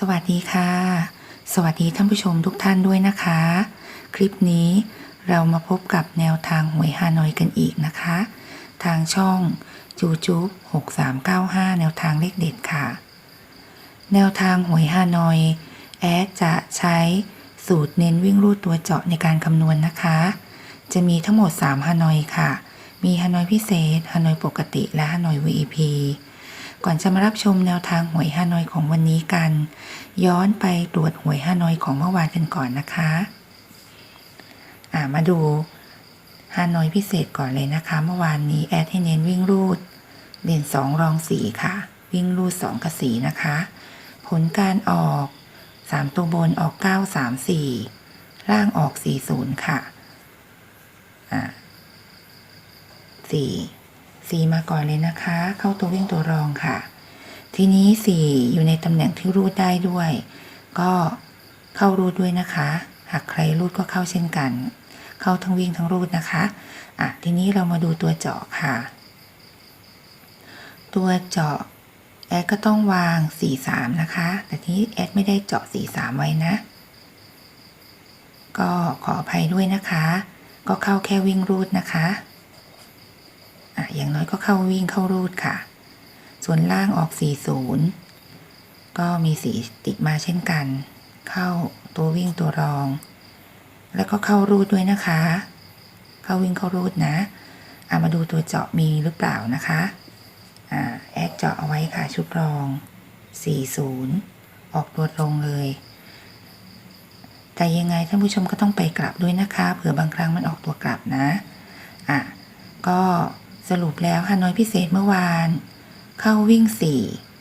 สวัสดีค่ะ สวัสดีท่านผู้ชมทุกท่านด้วยนะคะ คลิปนี้เรามาพบกับแนวทางหวยฮานอยกันอีกนะคะ ทางช่องจูจู6395 แนวทางเลขเด็ดค่ะ แนวทางหวยฮานอย แอดจะใช้สูตรเน้นวิ่งรูดตัวเจาะในการคำนวณนะคะ จะมีทั้งหมด 3 ฮานอยค่ะ มีฮานอยพิเศษ ฮานอยปกติ และฮานอย VIP ก่อนจะมารับชมแนวทางหวยฮานอยของวันนี้กัน ย้อนไปตรวจหวยฮานอยของเมื่อวานกันก่อนนะคะอ่ามาดูฮานอยพิเศษก่อนเลยนะคะ เมื่อวานนี้แอดให้เน้นวิ่งรูดเด่นสองรองสีค่ะ วิ่งรูดสองกับสีนะคะ ผลการออกสามตัวบนออกเก้าสามสี่ล่างออกสี่ศูนย์ค่ะ อ่าสี่ สี่มาก่อนเลยนะคะ เข้าตัววิ่งตัวรองค่ะ ทีนี้สี่อยู่ในตำแหน่งที่รูดได้ด้วย ก็เข้ารูดด้วยนะคะ หากใครรูดก็เข้าเช่นกัน เข้าทั้งวิ่งทั้งรูดนะคะอะทีนี้เรามาดูตัวเจาะค่ะ ตัวเจาะแอดก็ต้องวาง 43 นะคะ แต่ทีนี้แอดไม่ได้เจาะ 43 ไว้นะ ก็ขออภัยด้วยนะคะ ก็เข้าแค่วิ่งรูดนะคะ อย่างน้อยก็เข้าวิ่งเข้ารูดค่ะ ส่วนล่างออก 40 ก็มีสีติดมาเช่นกัน เข้าตัววิ่งตัวรอง แล้วก็เข้ารูดด้วยนะคะ เข้าวิ่งเข้ารูดนะอะมาดูตัวเจาะมีหรือเปล่านะคะอ่าแอดเจาะเอาไว้ค่ะชุดรอง 40 ออกตัวตรงเลยแต่ยังไงท่านผู้ชมก็ต้องไปกลับด้วยนะคะ เผื่อบางครั้งมันออกตัวกลับนะ อะ ก็ สรุปแล้วฮานอยพิเศษเมื่อวาน เข้าวิ่ง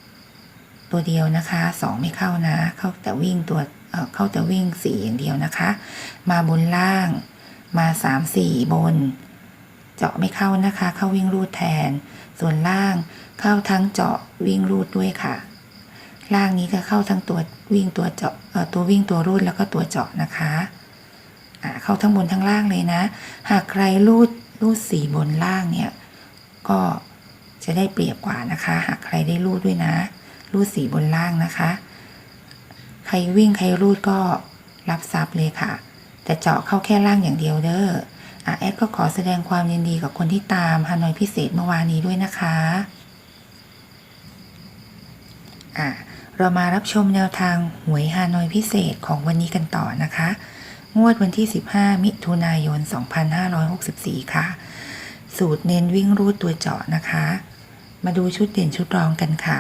4 ตัวเดียวนะคะ 2 ไม่เข้านะ เข้าแต่วิ่งตัวเเข้าแต่วิ่ง 4 อย่างเดียวนะคะ มาบนล่าง มา 3 4 บน เจาะไม่เข้านะคะ เข้าวิ่งรูดแทน ส่วนล่างเข้าทั้งเจาะวิ่งรูดด้วยค่ะ ล่างนี้ก็เข้าทั้งตัววิ่งตัวเจาะตัววิ่งตัวรูดแล้วก็ตัวเจาะนะคะเข้าทั้งบนทั้งล่างเลยนะ หากใครรูดรูดสีบนล่างเนี่ย ก็จะได้เปรียบกว่านะคะ หากใครได้รูดด้วยนะ รูดสีบนล่างนะคะ ใครวิ่งใครรูดก็รับทรัพย์เลยค่ะ แต่เจาะเข้าแค่ล่างอย่างเดียวเด้ออแอดก็ขอแสดงความยินดีกับคนที่ตามฮานอยพิเศษเมื่อวานนี้ด้วยนะคะอะเรามารับชมแนวทางหวยฮานอยพิเศษของวันนี้กันต่อนะคะ งวดวันที่ 15 มิถุนายน 2564 ค่ะ สูตรเน้นวิ่งรูดตัวเจาะนะคะ มาดูชุดเด่นชุดรองกันค่ะ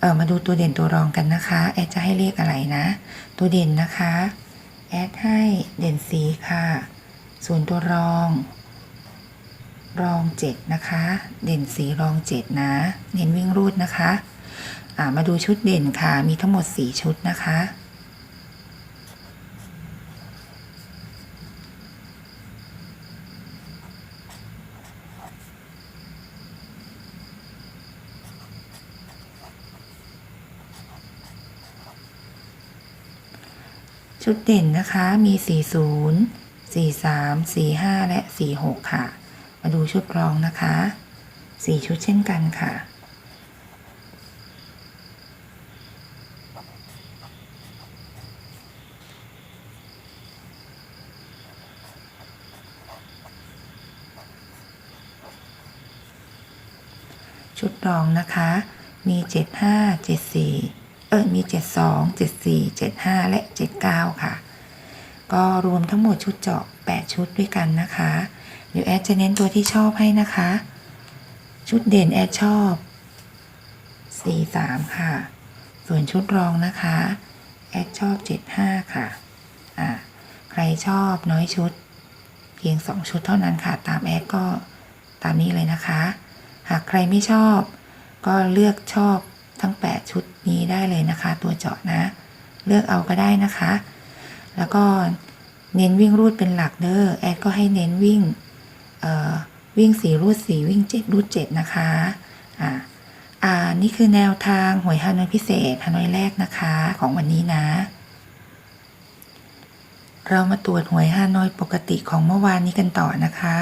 เออมาดูตัวเด่นตัวรองกันนะคะ แอดจะให้เลขอะไรนะ ตัวเด่นนะคะ แอดให้เด่นสีค่ะ ส่วนตัวรอง รองเจ็ดนะคะ เด่นสีรองเจ็ดนะ เน้นวิ่งรูดนะคะ อ่ามาดูชุดเด่นค่ะ มีทั้งหมดสี่ชุดนะคะ ชุดเด่นนะคะมี 40 43 45 และ 46 ค่ะ มาดูชุดรองนะคะ 4 ชุดเช่นกันค่ะ ชุดรองนะคะ มี 75 74เออมี 72 74 75 และ 79 ค่ะ ก็รวมทั้งหมดชุดเจาะ 8 ชุดด้วยกันนะคะ เดี๋ยวแอดจะเน้นตัวที่ชอบให้นะคะ ชุดเด่นแอดชอบ 43 ค่ะ ส่วนชุดรองนะคะ แอดชอบ 75 ค่ะ อ่า ใครชอบน้อยชุด เพียง 2 ชุดเท่านั้นค่ะ ตามแอดก็ตามนี้เลยนะคะ หากใครไม่ชอบ ก็เลือกชอบทั้ง 8 ชุด นี้ได้เลยนะคะ ตัวเจาะนะ เลือกเอาก็ได้นะคะ แล้วก็เน้นวิ่งรูดเป็นหลักเด้อแอดก็ให้เน้นวิ่งวิ่งสีรูดสีวิ่งเจ็ดรูดเจ็ดนะคะอ่าอ่านี่คือแนวทางหวยฮานอยพิเศษฮานอยแรกนะคะของวันนี้นะ เรามาตรวจหวยฮานอยปกติของเมื่อวานนี้กันต่อนะคะ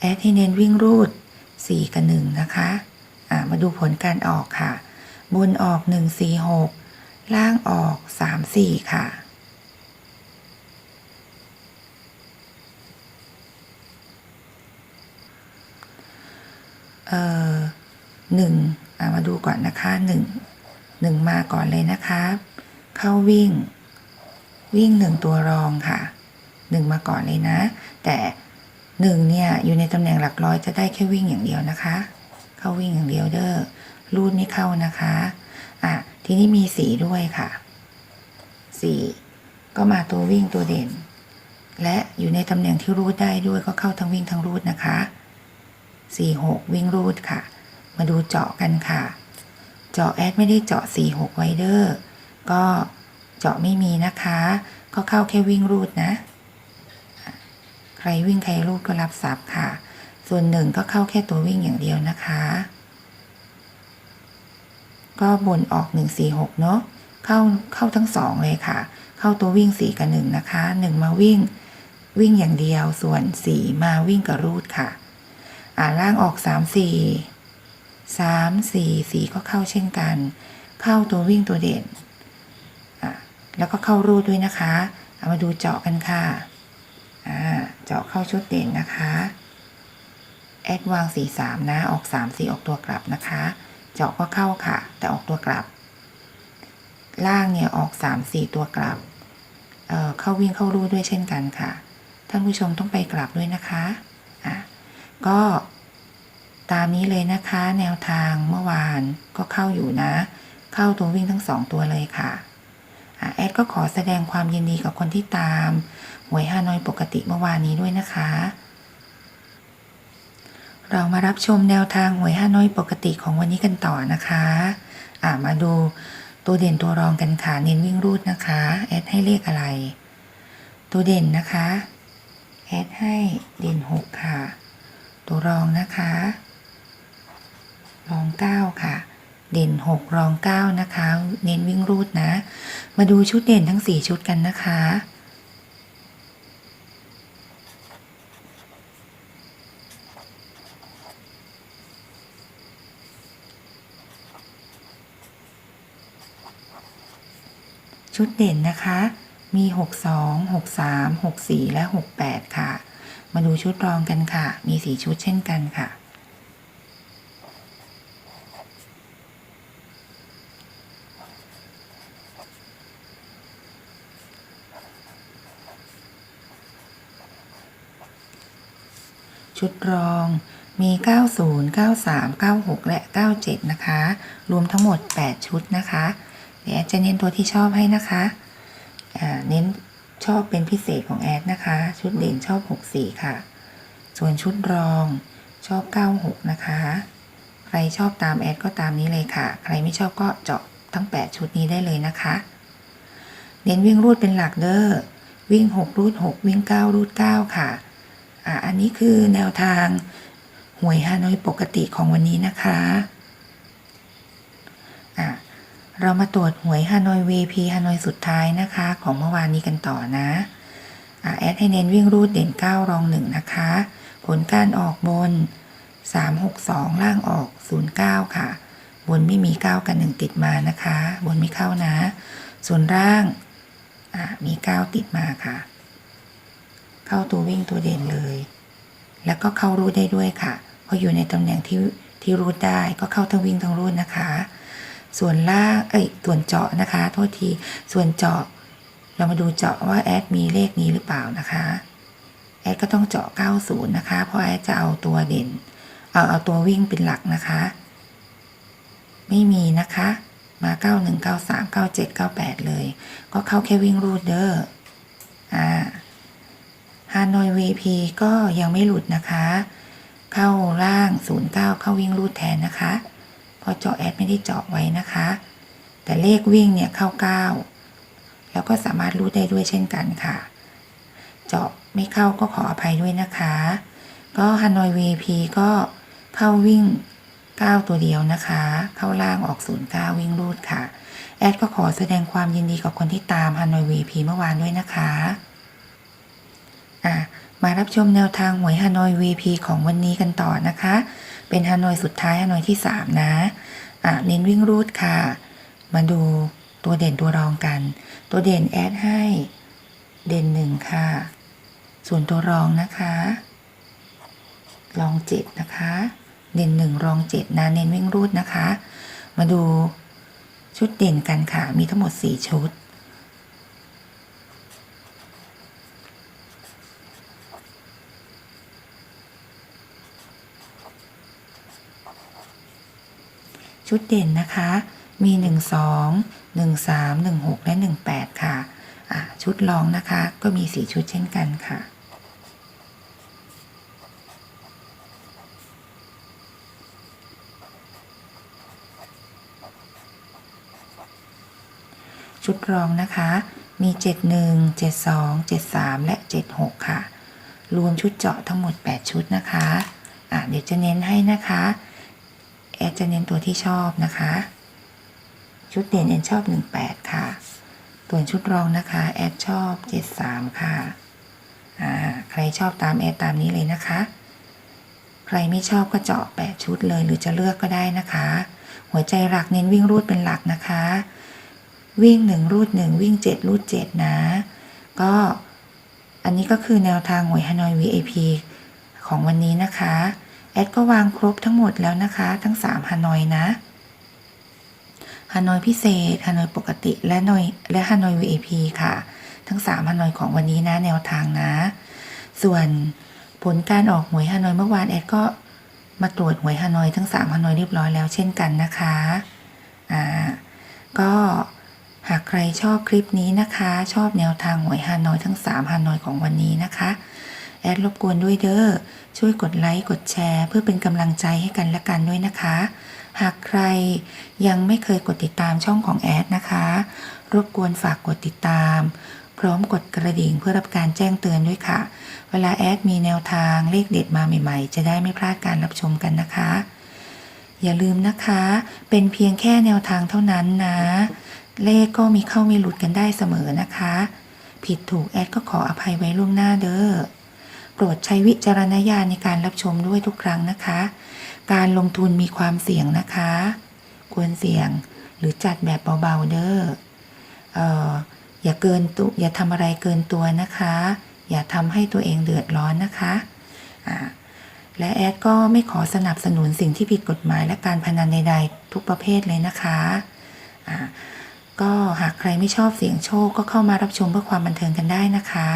แอดให้เน้นวิ่งรูด 4 กับ 1 นะคะ อ่า มาดูผลการออกค่ะ บนออก 1 4 6 ล่างออกสามสี่ค่ะ เอ่อหนึ่งอะมาดูก่อนนะคะหนึ่งหนึ่งมาก่อนเลยนะคะ เข้าวิ่ง วิ่งหนึ่งตัวรองค่ะหนึ่งมาก่อนเลยนะ แต่หนึ่งเนี่ยอยู่ในตำแหน่งหลักร้อยจะได้แค่วิ่งอย่างเดียวนะคะ เข้าวิ่งอย่างเดียวเด้อ รูดไม่เข้านะคะอะทีนี้มีสีด้วยค่ะสีก็มาตัววิ่งตัวเด่น และอยู่ในตำแหน่งที่รูดได้ด้วยก็เข้าทั้งวิ่งทั้งรูดนะคะสี่หกวิ่งรูดค่ะ มาดูเจาะกันค่ะ เจาะแอดไม่ได้เจาะสี่หกไวเดอร์ ก็เจาะไม่มีนะคะ ก็เข้าแค่วิ่งรูดนะ ใครวิ่งใครรูดก็รับทรัพย์ค่ะ ส่วนหนึ่งก็เข้าแค่ตัววิ่งอย่างเดียวนะคะ ก็บนออกหนึ่งสี่หกเนาะเข้าเข้าทั้งสองเลยค่ะ เข้าตัววิ่งสีกับหนึ่งนะคะหนึ่งมาวิ่งวิ่งอย่างเดียวส่วนสีมาวิ่งกับรูดค่ะ อ่าล่างออกสามสี่สามสี่สีก็เข้าเช่นกัน เข้าตัววิ่งตัวเด่นอะแล้วก็เข้ารูดด้วยนะคะเอามาดูเจาะกันค่ะอ่าเจาะเข้าชุดเด่นนะคะแอดวางสีสามนะ ออกสามสีออกตัวกลับนะคะ เจาะก็เข้าค่ะ แต่ออกตัวกลับ ล่างเนี่ยออกสามสี่ตัวกลับเเข้าวิ่งเข้ารูดด้วยเช่นกันค่ะ ท่านผู้ชมต้องไปกลับด้วยนะคะอะก็ตามนี้เลยนะคะ แนวทางเมื่อวานก็เข้าอยู่นะ เข้าตัววิ่งทั้งสองตัวเลยค่ะอะแอดก็ขอแสดงความยินดีกับคนที่ตามหวยฮานอยปกติเมื่อวานนี้ด้วยนะคะ เรามารับชมแนวทางหวยฮาน้อยปกติของวันนี้กันต่อนะคะอ่ามาดูตัวเด่นตัวรองกันค่ะเน้นวิ่งรูดนะคะแอดให้เลขอะไร ตัวเด่นนะคะแอดให้เด่นหกค่ะ ตัวรองนะคะ รองเก้าค่ะ เด่นหกรองเก้านะคะ เน้นวิ่งรูดนะ มาดูชุดเด่นทั้งสี่ชุดกันนะคะ ชุดเด่นนะคะ มี 62 63 64 และ 68 ค่ะ มาดูชุดรองกันค่ะ มีสีชุดเช่นกันค่ะ ชุดรองมี 90 93 96 และ 97 นะคะ รวมทั้งหมด 8 ชุดนะคะ เดี๋ยวแอดจะเน้นตัวที่ชอบให้นะคะเน้นชอบเป็นพิเศษของแอดนะคะ ชุดเด่นชอบ 64 ค่ะ ส่วนชุดรองชอบ 96 นะคะ ใครชอบตามแอดก็ตามนี้เลยค่ะ ใครไม่ชอบก็เจาะทั้ง 8 ชุดนี้ได้เลยนะคะ เน้นวิ่งรูดเป็นหลักเด้อ วิ่ง 6 รูด 6 วิ่ง 9 รูด 9 ค่ะ อ่าอันนี้คือแนวทางหวยฮานอยปกติของวันนี้นะคะ อ่า เรามาตรวจหวยฮานอย VP ฮานอยสุดท้ายนะคะ ของเมื่อวานนี้กันต่อนะแอดให้เน้นวิ่งรูดเด่น 9 รอง 1 นะคะ ผลการออกบน 362 ล่างออก 09 ค่ะ บนไม่มี 9 กับ 1 ติดมานะคะ บนไม่เข้านะ ส่วนล่างมี 9 ติดมาค่ะ เข้าตัววิ่งตัวเด่นเลย แล้วก็เข้ารูดได้ด้วยค่ะ เพราะอยู่ในตำแหน่งที่ที่รูดได้ก็เข้าทั้งวิ่งทั้งรูดนะคะ ส่วนล่างเอ้ยส่วนเจาะนะคะ โทษที ส่วนเจาะ เรามาดูเจาะว่าแอดมีเลขนี้หรือเปล่านะคะแอดก็ต้องเจาะ 90 นะคะ เพราะแอดจะเอาตัวเด่น เอาเอาตัววิ่งเป็นหลักนะคะ ไม่มีนะคะ มา 91 93 97 98 เลย ก็เข้าแค่วิ่งรูดเดอร์อ่าฮานอย VP ก็ยังไม่หลุดนะคะ เข้าล่าง 09 เข้าวิ่งรูดแทนนะคะ พราะเจาะแอดไม่ได้เจาะไว้นะคะ แต่เลขวิ่งเนี่ยเข้า 9 แล้วก็สามารถรูดได้ด้วยเช่นกันค่ะ เจาะไม่เข้าก็ขออภัยด้วยนะคะ ก็ฮานอย VP ก็เข้าวิ่ง 9 ตัวเดียวนะคะ เข้าล่างออก 09 วิ่งรูดค่ะ แอดก็ขอแสดงความยินดีกับคนที่ตามฮานอย VP เมื่อวานด้วยนะคะอะมารับชมแนวทางหวยฮานอย VP ของวันนี้กันต่อนะคะ เป็นฮานอยสุดท้ายฮานอยที่ 3 นะ อะ เน้นวิ่งรูดค่ะ มาดูตัวเด่นตัวรองกัน ตัวเด่นแอดให้ เด่นหนึ่งค่ะ ส่วนตัวรองนะคะ รองเจ็ดนะคะ เด่นหนึ่งรองเจ็ดนะ เน้นวิ่งรูดนะคะ มาดูชุดเด่นกันค่ะ มีทั้งหมดสี่ชุด ชุดเด่นนะคะ มี 1 2 1 3 1 6 และ 1 8 ค่ะอะชุดรองนะคะก็มี 4 ชุดเช่นกันค่ะ ชุดรองนะคะ มี 71 72 73 และ 76 ค่ะ รวมชุดเจาะทั้งหมด 8 ชุดนะคะะเดี๋ยวจะเน้นให้นะคะ แอดจะเน้นตัวที่ชอบนะคะ ชุดเด่นแอดชอบ 18 ค่ะส่วนชุดรองนะคะ แอดชอบ 73 ค่ะอ่าใครชอบตามแอดตามนี้เลยนะคะ ใครไม่ชอบก็เจาะ8ชุดเลยหรือจะเลือกก็ได้นะคะ หัวใจหลักเน้นวิ่งรูดเป็นหลักนะคะ วิ่ง 1 รูด 1 วิ่ง 7 รูด 7 นะ ก็อันนี้ก็คือแนวทางหวยฮานอย VIP ของวันนี้นะคะ แอดก็วางครบทั้งหมดแล้วนะคะ ทั้ง3ฮานอยนะฮานอยพิเศษฮานอยปกติและนอยและฮานอย VIP ค่ะ ทั้ง3ฮานอยของวันนี้นะแนวทางนะ ส่วนผลการออกหวยฮานอยเมื่อวานแอดก็มาตรวจหวยฮานอยทั้ง3ฮานอยเรียบร้อยแล้วเช่นกันนะคะอ่าก็หากใครชอบคลิปนี้นะคะ ชอบแนวทางหวยฮานอยทั้ง3ฮานอยของวันนี้นะคะ แอดรบกวนด้วยเด้อ ช่วยกดไลค์ กดแชร์ เพื่อเป็นกำลังใจให้กันและกันด้วยนะคะ หากใครยังไม่เคยกดติดตามช่องของแอดนะคะ รบกวนฝากกดติดตาม พร้อมกดกระดิ่งเพื่อรับการแจ้งเตือนด้วยค่ะ เวลาแอดมีแนวทางเลขเด็ดมาใหม่ ๆ จะได้ไม่พลาดการรับชมกันนะคะ อย่าลืมนะคะ เป็นเพียงแค่แนวทางเท่านั้นนะ เลขก็มีเข้ามีหลุดกันได้เสมอนะคะ ผิดถูกแอดก็ขออภัยไว้ล่วงหน้าเด้อ โปรดใช้วิจารณญาณในการรับชมด้วยทุกครั้งนะคะ การลงทุนมีความเสี่ยงนะคะ ควรเสี่ยงหรือจัดแบบเบาๆเด้อเอ่ออย่าเกินตัวอย่าทำอะไรเกินตัวนะคะ อย่าทำให้ตัวเองเดือดร้อนนะคะอ่าและแอดก็ไม่ขอสนับสนุนสิ่งที่ผิดกฎหมายและการพนันใดๆ ทุกประเภทเลยนะคะก็หากใครไม่ชอบเสี่ยงโชคก็เข้ามารับชมเพื่อความบันเทิงกันได้นะคะ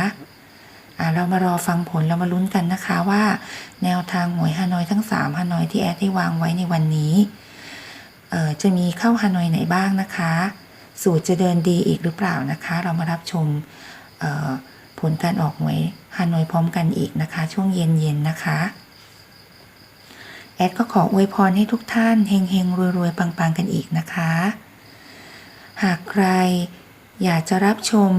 เรามารอฟังผลเรามาลุ้นกันนะคะว่า แนวทางหวยฮานอยทั้ง3ฮานอยที่แอดได้วางไว้ในวันนี้จะมีเข้าฮานอยไหนบ้างนะคะ สูตรจะเดินดีอีกหรือเปล่านะคะ เรามารับชมผลการออกหวยฮานอยพร้อมกันอีกนะคะ ช่วงเย็นๆนะคะ แอดก็ขออวยพรให้ทุกท่านเฮงๆรวยๆปังๆกันอีกนะคะ หากใครอยากจะรับชม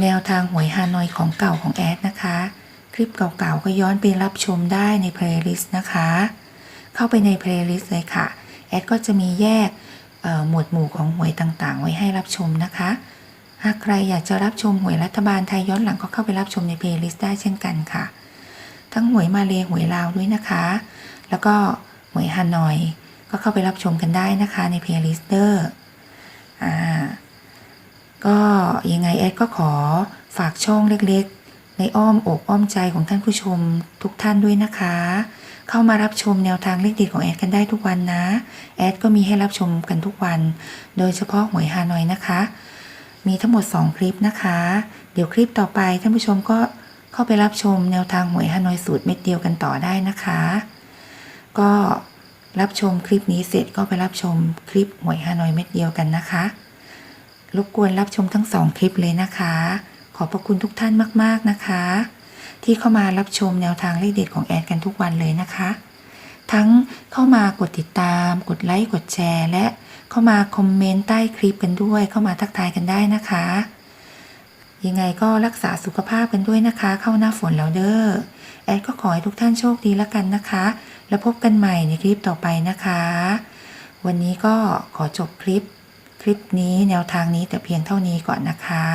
แนวทางหวยฮานอยของเก่าของแอดนะคะ คลิปเก่าๆก็ย้อนไปรับชมได้ในเพลย์ลิสต์นะคะ เข้าไปในเพลย์ลิสต์เลยค่ะ แอดก็จะมีแยกหมวดหมู่ของหวยต่างๆ ไว้ให้รับชมนะคะ หากใครอยากจะรับชมหวยรัฐบาลไทยย้อนหลังก็เข้าไปรับชมในเพลย์ลิสต์ได้เช่นกันค่ะ ทั้งหวยมาเลหวยลาวด้วยนะคะ แล้วก็หวยฮานอย ก็เข้าไปรับชมกันได้นะคะในเพลย์ลิสต์เดอร์อ่า ก็ยังไงแอดก็ขอฝากช่องเล็กๆ ในอ้อมอกอ้อมใจของท่านผู้ชมทุกท่านด้วยนะคะ เข้ามารับชมแนวทางเลขเด็ดของแอดกันได้ทุกวันนะ แอดก็มีให้รับชมกันทุกวัน โดยเฉพาะหวยฮานอยนะคะ มีทั้งหมด 2 คลิปนะคะ เดี๋ยวคลิปต่อไปท่านผู้ชมก็เข้าไปรับชมแนวทางหวยฮานอยสูตรเม็ดเดียวกันต่อได้นะคะ ก็รับชมคลิปนี้เสร็จก็ไปรับชมคลิปหวยฮานอยเม็ดเดียวกันนะคะ รบกวนรับชมทั้งสองคลิปเลยนะคะ ขอบพระคุณทุกท่านมาก ๆนะคะ ที่เข้ามารับชมแนวทางเลขเด็ดของแอดกันทุกวันเลยนะคะ ทั้งเข้ามากดติดตาม กดไลค์กดแชร์ และเข้ามาคอมเมนต์ใต้คลิปกันด้วย เข้ามาทักทายกันได้นะคะ ยังไงก็รักษาสุขภาพกันด้วยนะคะ เข้าหน้าฝนแล้วเด้อแอดก็ขอให้ทุกท่านโชคดีล้วกันนะคะ แล้วพบกันใหม่ในคลิปต่อไปนะคะ วันนี้ก็ขอจบคลิป คลิปนี้แนวทางนี้แต่เพียงเท่านี้ก่อนนะคะ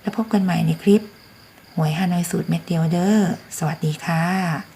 แล้วพบกันใหม่ในคลิป หวยฮานอยสูตรเม็ดเดียวเด้อ สวัสดีค่ะ